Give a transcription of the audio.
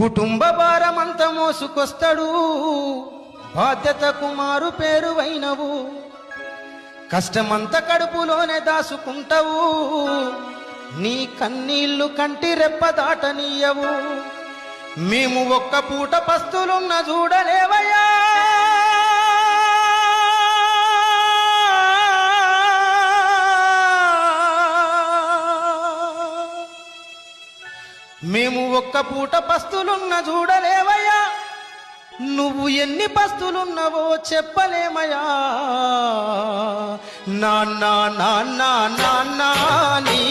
కుటుంబ భారమంత మోసుకొస్తాడు. బాధ్యత కుమారు పేరువైనవు. కష్టమంత కడుపులోనే దాసుకుంటావు నీ కన్నీళ్ళు కంటి రెప్ప దాటనీయవు. మేము ఒక్క పూట పస్తులున్న చూడలేవయ్యా. మేము ఒక్క పూట పస్తులున్న చూడలేవయ్యా నువ్వు ఎన్ని పస్తులున్నావో చెప్పలేమయ్యా. నాన్న నాన్న నాన్న నీ